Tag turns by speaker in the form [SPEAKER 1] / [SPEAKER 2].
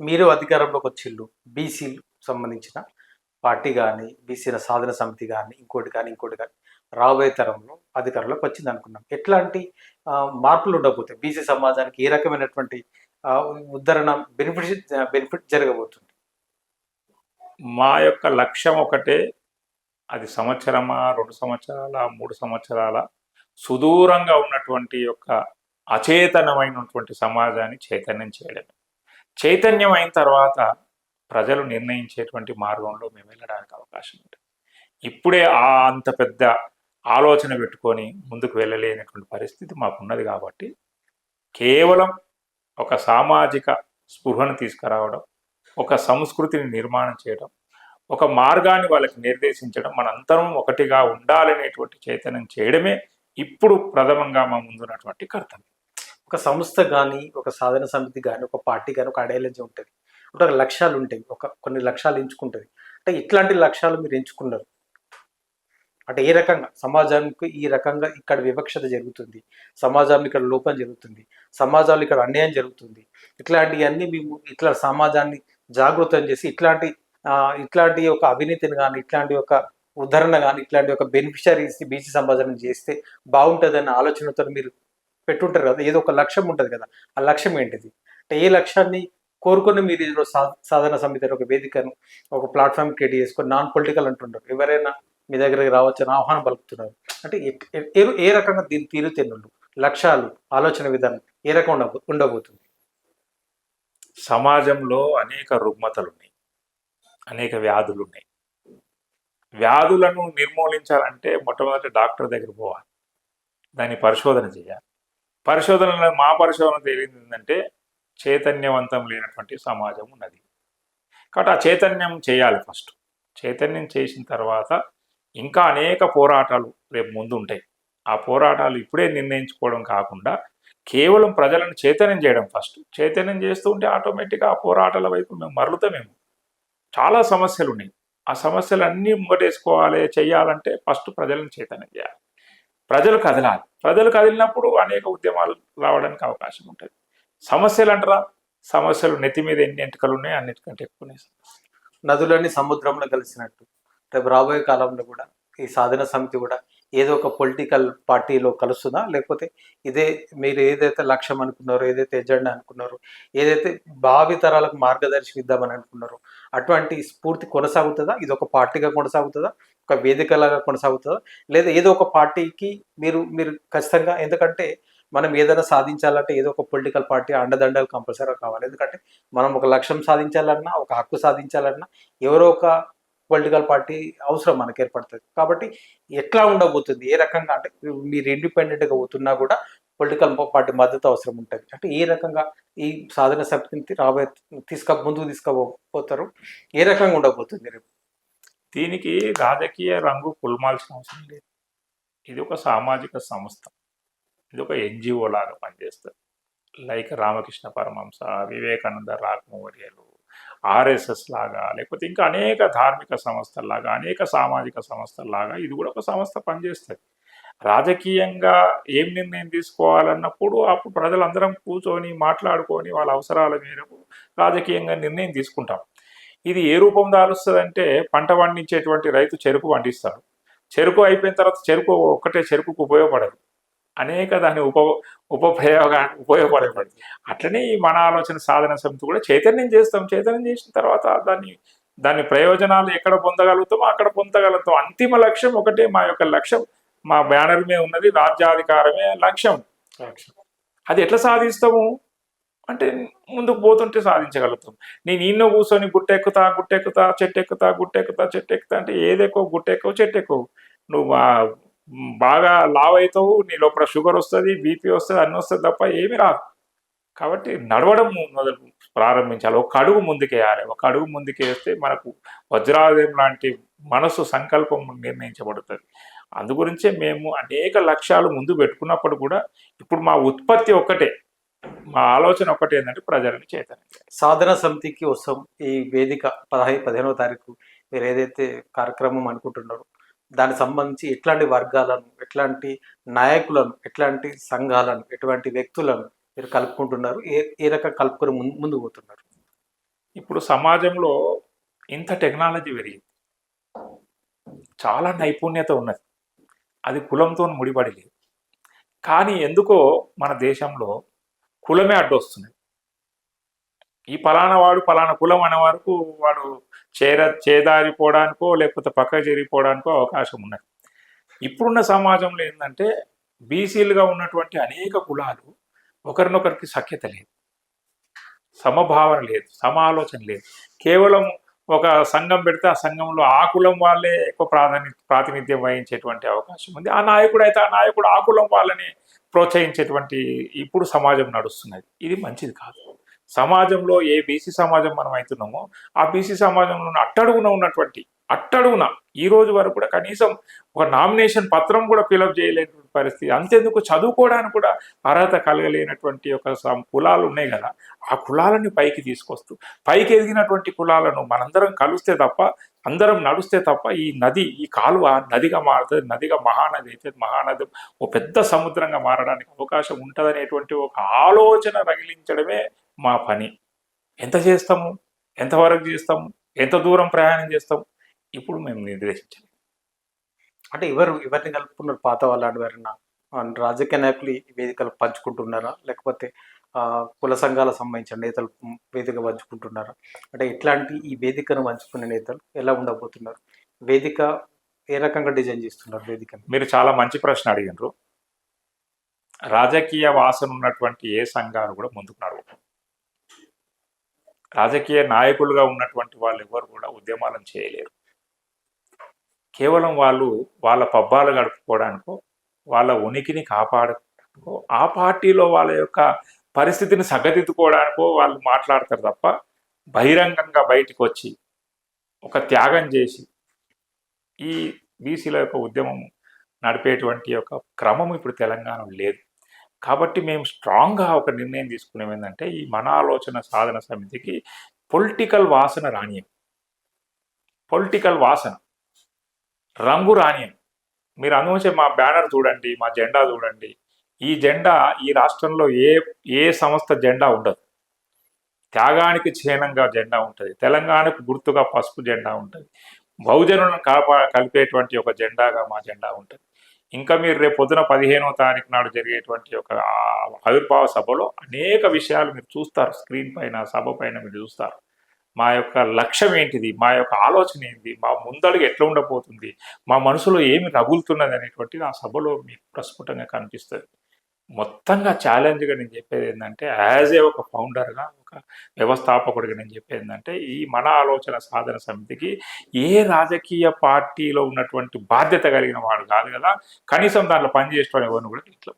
[SPEAKER 1] మీరు అధికారంలోకి వచ్చిళ్ళు బీసీలు సంబంధించిన పార్టీ కానీ బీసీల సాధన సమితి కానీ ఇంకోటి కానీ ఇంకోటి కానీ రాబోయే తరంలో అధికారంలోకి వచ్చింది అనుకున్నాం. ఎట్లాంటి మార్పులు ఉండబోతాయి? బీసీ సమాజానికి ఏ రకమైనటువంటి ఉద్ధరణ బెనిఫిట్ బెనిఫిట్ జరగబోతుంది?
[SPEAKER 2] మా యొక్క లక్ష్యం ఒకటే అది సంవత్సరమా రెండు సంవత్సరాల మూడు సంవత్సరాల సుదూరంగా ఉన్నటువంటి యొక్క అచేతనమైనటువంటి సమాజాన్ని చైతన్యం చేయడమే. చైతన్యం అయిన తర్వాత ప్రజలు నిర్ణయించేటువంటి మార్గంలో మేము వెళ్ళడానికి అవకాశం ఉంటుంది. ఇప్పుడే ఆ అంత పెద్ద ఆలోచన పెట్టుకొని ముందుకు వెళ్ళలేనటువంటి పరిస్థితి మాకున్నది కాబట్టి కేవలం ఒక సామాజిక స్పృహను తీసుకురావడం ఒక సంస్కృతిని నిర్మాణం చేయడం ఒక మార్గాన్ని వాళ్ళకి నిర్దేశించడం మనందరం ఒకటిగా ఉండాలనేటువంటి చైతన్యం చేయడమే ఇప్పుడు ప్రథమంగా మా ముందున్నటువంటి కర్తవ్యం.
[SPEAKER 1] ఒక సంస్థ కానీ ఒక సాధన సమితి కానీ ఒక పార్టీ కానీ ఒక ఐడియాలజీ ఉంటుంది. ఒక లక్ష్యాలు ఉంటాయి. ఒక కొన్ని లక్ష్యాలు ఎంచుకుంటుంది. అంటే ఇట్లాంటి లక్ష్యాలు మీరు ఎంచుకున్నారు. అంటే ఏ రకంగా? సమాజానికి ఈ రకంగా ఇక్కడ వివక్షత జరుగుతుంది. సమాజంలో ఇక్కడ లోపం జరుగుతుంది. సమాజంలో ఇక్కడ అన్యాయం జరుగుతుంది. ఇట్లాంటివన్నీ మేము ఇట్లా సమాజాన్ని జాగృతం చేసి ఇట్లాంటి ఇట్లాంటి ఒక అవినీతిని కానీ ఇట్లాంటి ఒక ఉదాహరణ కానీ ఇట్లాంటి ఒక బెనిఫిషరీస్ బీసీ సమాజాన్ని చేస్తే బాగుంటుందన్న ఆలోచనతో మీరు పెట్టుంటారు కదా ఏదో ఒక లక్ష్యం ఉంటుంది కదా ఆ లక్ష్యం ఏంటిది? అంటే ఏ లక్ష్యాన్ని కోరుకొని మీరు ఈరోజు సా సాధన సమితి ఒక వేదికను ఒక ప్లాట్ఫామ్ క్రియేట్ చేసుకొని నాన్ పొలిటికల్ అంటుంటారు. ఎవరైనా మీ దగ్గరికి రావచ్చని ఆహ్వానం పలుకుతున్నారు. అంటే ఏ రకంగా దీని తీరుతెన్నులు? లక్ష్యాలు ఆలోచన విధానం ఏ రకంగా ఉండబో ఉండబోతుంది?
[SPEAKER 2] సమాజంలో అనేక రుగ్మతలు ఉన్నాయి అనేక వ్యాధులు ఉన్నాయి వ్యాధులను నిర్మూలించాలంటే మొట్టమొదటి డాక్టర్ దగ్గర పోవాలి. దాన్ని పరిశోధన చేయాలి. పరిశోధనలో మా పరిశోధన తేలింది ఏంటంటే చైతన్యవంతం లేనటువంటి సమాజం ఉన్నది. కాబట్టి ఆ చైతన్యం చేయాలి ఫస్ట్. చైతన్యం చేసిన తర్వాత ఇంకా అనేక పోరాటాలు రేపు ముందు ఉంటాయి ఆ పోరాటాలు ఇప్పుడే నిర్ణయించుకోవడం కాకుండా కేవలం ప్రజలను చైతన్యం చేయడం ఫస్ట్. చైతన్యం చేస్తూ ఉంటే ఆటోమేటిక్గా ఆ పోరాటాల వైపు మేము మరలుతామేమో. చాలా సమస్యలు ఉన్నాయి ఆ సమస్యలు అన్నీ ముంగటేసుకోవాలి చేయాలంటే ఫస్ట్ ప్రజలను చైతన్యం చేయాలి. ప్రజలు కదలాలి. ప్రజలు కదిలినప్పుడు అనేక ఉద్యమాలు రావడానికి అవకాశం ఉంటుంది. సమస్యలు అంటారా? సమస్యలు నెత్తి మీద ఎన్ని ఎంటకలు ఉన్నాయి అన్నిటికంటే ఎక్కువనే
[SPEAKER 1] నదులన్నీ సముద్రంలో కలిసినట్టు. రేపు రాబోయే కాలంలో కూడా ఈ సాధన సమితి కూడా ఏదో ఒక పొలిటికల్ పార్టీలో కలుస్తుందా? లేకపోతే ఇదే మీరు ఏదైతే లక్ష్యం అనుకున్నారో ఏదైతే ఎజెండా అనుకున్నారో ఏదైతే భావి తరాలకు మార్గదర్శి ఇద్దామని అనుకున్నారో అటువంటి స్ఫూర్తి కొనసాగుతుందా? ఇది ఒక పార్టీగా కొనసాగుతుందా? ఒక వేదికలాగా కొనసాగుతుందా? లేదా ఏదో ఒక పార్టీకి మీరు మీరు ఖచ్చితంగా ఎందుకంటే మనం ఏదైనా సాధించాలంటే ఏదో ఒక పొలిటికల్ పార్టీ అండదండలు కంపల్సరీగా కావాలి. ఎందుకంటే మనం ఒక లక్ష్యం సాధించాలన్నా ఒక హక్కు సాధించాలన్నా ఎవరో ఒక పొలిటికల్ పార్టీ అవసరం మనకు ఏర్పడుతుంది. కాబట్టి ఎట్లా ఉండబోతుంది? ఏ రకంగా అంటే మీరు ఇండిపెండెంట్గా పోతున్నా కూడా పొలిటికల్ పార్టీ మద్దతు అవసరం ఉంటుంది. అంటే ఏ రకంగా ఈ సాధన సమితిని రాబోయే తీసుక ముందుకు తీసుకుపోతారు? ఏ రకంగా ఉండబోతుంది రేపు?
[SPEAKER 2] దీనికి రాజకీయ రంగు పుల్మాల్సిన అవసరం లేదు. ఇది ఒక సామాజిక సంస్థ. ఇది ఒక ఎన్జిఓ లాగా పనిచేస్తుంది. లైక్ రామకృష్ణ పరమహంస వివేకానంద రాఘమౌర్యలు ఆర్ఎస్ఎస్ లాగా లేకపోతే ఇంకా అనేక ధార్మిక సంస్థల్లాగా అనేక సామాజిక సంస్థల్లాగా ఇది కూడా ఒక సంస్థ పనిచేస్తుంది. రాజకీయంగా ఏం నిర్ణయం తీసుకోవాలన్నప్పుడు అప్పుడు ప్రజలందరం కూర్చొని మాట్లాడుకొని వాళ్ళ అవసరాల మేరకు రాజకీయంగా నిర్ణయం తీసుకుంటాం. ఇది ఏ రూపం దాలుస్తుందంటే పంట పండించేటువంటి రైతు చెరుకు పండిస్తాడు. చెరుకు అయిపోయిన తర్వాత చెరుకు ఒక్కటే చెరుకుకు ఉపయోగపడదు. అనేక దాని ఉప ఉపప్రయోగా ఉపయోగపడేది అట్లనే ఈ మన ఆలోచన సాధన సమితి కూడా చైతన్యం చేస్తాం. చైతన్యం చేసిన తర్వాత దాన్ని దాని ప్రయోజనాలు ఎక్కడ పొందగలుగుతామో అక్కడ పొందగలుగుతాం. అంతిమ లక్ష్యం ఒకటే. మా యొక్క లక్ష్యం మా బ్యానర్ మీద ఉన్నది రాజ్యాధికారమే లక్ష్యం. అది ఎట్లా సాధిస్తాము? అంటే ముందుకు పోతుంటే సాధించగలుగుతాం. నేను ఈయన కూర్చొని గుట్టెక్కుతా గుట్టెక్కుతా చెట్టు ఎక్కుతా గుట్టెక్కుతా చెట్టు ఎక్కుతా అంటే ఏదెక్కువ గుట్టెక్కువ చెట్టు ఎక్కువ నువ్వు బాగా లావ్ అవుతావు నీ లోపల షుగర్ వస్తుంది బీపీ వస్తుంది అన్నీ వస్తుంది తప్ప ఏమీ రాదు. కాబట్టి నడవడం మొదలు ప్రారంభించాలి. ఒక అడుగు ముందుకేయాలి. ఒక అడుగు ముందుకేస్తే మనకు వజ్రాదయం లాంటి మనసు సంకల్పం నిర్ణయించబడుతుంది. అందుగురించే మేము అనేక లక్ష్యాలు ముందు పెట్టుకున్నప్పుడు కూడా ఇప్పుడు మా ఉత్పత్తి ఒక్కటే. మా ఆలోచన ఒకటి ఏంటంటే ప్రజలను చైతన్యం.
[SPEAKER 1] సాధన సమితికి వస్తాం. ఈ వేదిక పదహై పదిహేనవ తారీఖు. మీరు ఏదైతే కార్యక్రమం అనుకుంటున్నారో దానికి సంబంధించి ఎట్లాంటి వర్గాలను ఎట్లాంటి నాయకులను ఎట్లాంటి సంఘాలను ఎటువంటి వ్యక్తులను మీరు కలుపుకుంటున్నారు? ఏ ఏ రకంగా కలుపుకొని ముందు ముందుకు పోతున్నారు?
[SPEAKER 2] ఇప్పుడు సమాజంలో ఇంత టెక్నాలజీ పెరిగింది. చాలా నైపుణ్యత ఉన్నది. అది కులంతో ముడిపడి లేదు. కానీ ఎందుకో మన దేశంలో కులమే అడ్డొస్తుంది ఈ పలానా వాడు పలానా కులం అనే వరకు వాడు చేర చేదారిపోవడానికో లేకపోతే పక్క చేరిపోవడానికో అవకాశం ఉన్నది. ఇప్పుడున్న సమాజంలో ఏంటంటే బీసీలుగా ఉన్నటువంటి అనేక కులాలు ఒకరినొకరికి సఖ్యత లేదు. సమభావన లేదు సమాలోచన లేదు. కేవలం ఒక సంఘం పెడితే ఆ సంఘంలో ఆ కులం వాళ్ళే ఎక్కువ ప్రాధాన్య ప్రాతినిధ్యం వహించేటువంటి అవకాశం ఉంది. ఆ నాయకుడు అయితే ఆ నాయకుడు ఆ కులం వాళ్ళని ప్రోత్సహించేటువంటి ఇప్పుడు సమాజం నడుస్తున్నది. ఇది మంచిది కాదు. సమాజంలో ఏ బీసీ సమాజం మనం అవుతున్నామో ఆ బీసీ సమాజంలో ఉన్న అట్టడుగున ఉన్నటువంటి అట్టడుగున ఈ రోజు వరకు కూడా కనీసం ఒక నామినేషన్ పత్రం కూడా ఫిలప్ చేయలేనటువంటి పరిస్థితి. అంతెందుకు? చదువుకోవడానికి కూడా అర్హత కలగలేనటువంటి ఒక కులాలు ఉన్నాయి కదా ఆ కులాలని పైకి తీసుకొస్తూ పైకి ఎదిగినటువంటి కులాలను మనందరం కలిస్తే తప్ప అందరం నడుస్తే తప్ప ఈ నది ఈ కాలువ నదిగా మారుతుంది. నదిగా మహానది అయితే మహానది ఓ పెద్ద సముద్రంగా మారడానికి అవకాశం ఉంటుందనేటువంటి ఒక ఆలోచన రగిలించడమే మా పని. ఎంత చేస్తాము? ఎంతవరకు చేస్తాము? ఎంత దూరం ప్రయాణం చేస్తాం ఇప్పుడు మేము నిర్దేశించాలి
[SPEAKER 1] అంటే ఎవరు ఎవరిని కలుపుకున్నారు? పాత వాళ్ళు ఎవరైనా ఆ, రాజకీయ నాయకులు ఈ వేదికలు పంచుకుంటున్నారా? లేకపోతే కుల సంఘాలకు సంబంధించిన నేతలు వేదిక పంచుకుంటున్నారా? అంటే ఇట్లాంటి ఈ వేదికను పంచుకునే నేతలు ఎలా ఉండబోతున్నారు? వేదిక ఏ రకంగా డిజైన్ చేస్తున్నారు వేదికను?
[SPEAKER 2] మీరు చాలా మంచి ప్రశ్న అడిగినారు. రాజకీయ వాసన ఉన్నటువంటి ఏ సంఘాలు కూడా ముందుకు నడవు రాజకీయ నాయకులుగా ఉన్నటువంటి వాళ్ళు ఎవరు కూడా ఉద్యమాలను చేయలేరు. కేవలం వాళ్ళు వాళ్ళ పబ్బాలు గడుపుకోవడానికో వాళ్ళ ఉనికిని కాపాడుకోవడానికో ఆ పార్టీలో వాళ్ళ యొక్క పరిస్థితిని సగదిద్దుకోవడానికో వాళ్ళు మాట్లాడతారు తప్ప బహిరంగంగా బయటికి వచ్చి ఒక త్యాగం చేసి ఈ బీసీల యొక్క ఉద్యమం నడిపేటువంటి యొక్క క్రమం ఇప్పుడు తెలంగాణలో లేదు. కాబట్టి మేము స్ట్రాంగ్గా ఒక నిర్ణయం తీసుకునేది ఏంటంటే ఈ మన ఆలోచన సాధన సమితికి పొలిటికల్ వాసన రాణ్యం పొలిటికల్ వాసన. రంగు రాణ్యం మీరు అనుభవించే మా బ్యానర్ చూడండి మా జెండా చూడండి. ఈ జెండా ఈ రాష్ట్రంలో ఏ ఏ సంస్థ జెండా ఉండదు. త్యాగానికి చిహ్నంగా జెండా ఉంటుంది. తెలంగాణకు గుర్తుగా పసుపు జెండా ఉంటుంది. బహుజనులను కలప కలిపేటువంటి ఒక జెండాగా మా జెండా ఉంటుంది. ఇంకా మీరు రేపు పొద్దున పదిహేనవ తారీఖు నాడు జరిగేటువంటి ఒక ఆవిర్భావ సభలో అనేక విషయాలు మీరు చూస్తారు. స్క్రీన్ పైన సభ పైన మీరు చూస్తారు. మా యొక్క లక్ష్యం ఏంటిది? మా యొక్క ఆలోచన ఏంటి మా ముందడుగు ఎట్లా ఉండబోతుంది? మా మనసులో ఏమి రగులుతున్నది అనేటువంటిది ఆ సభలో మీకు ప్రస్ఫుటంగా కనిపిస్తుంది. మొత్తంగా ఛాలెంజ్గా నేను చెప్పేది ఏంటంటే యాజ్ ఏ ఒక ఫౌండర్గా ఒక వ్యవస్థాపకుడిగా నేను చెప్పేది ఏంటంటే ఈ మన ఆలోచన సాధన సమితికి ఏ రాజకీయ పార్టీలో ఉన్నటువంటి బాధ్యత కలిగిన వాడు కాదు కదా కనీసం దాంట్లో పనిచేసేవాడు ఎవరిని కూడా ఇట్లా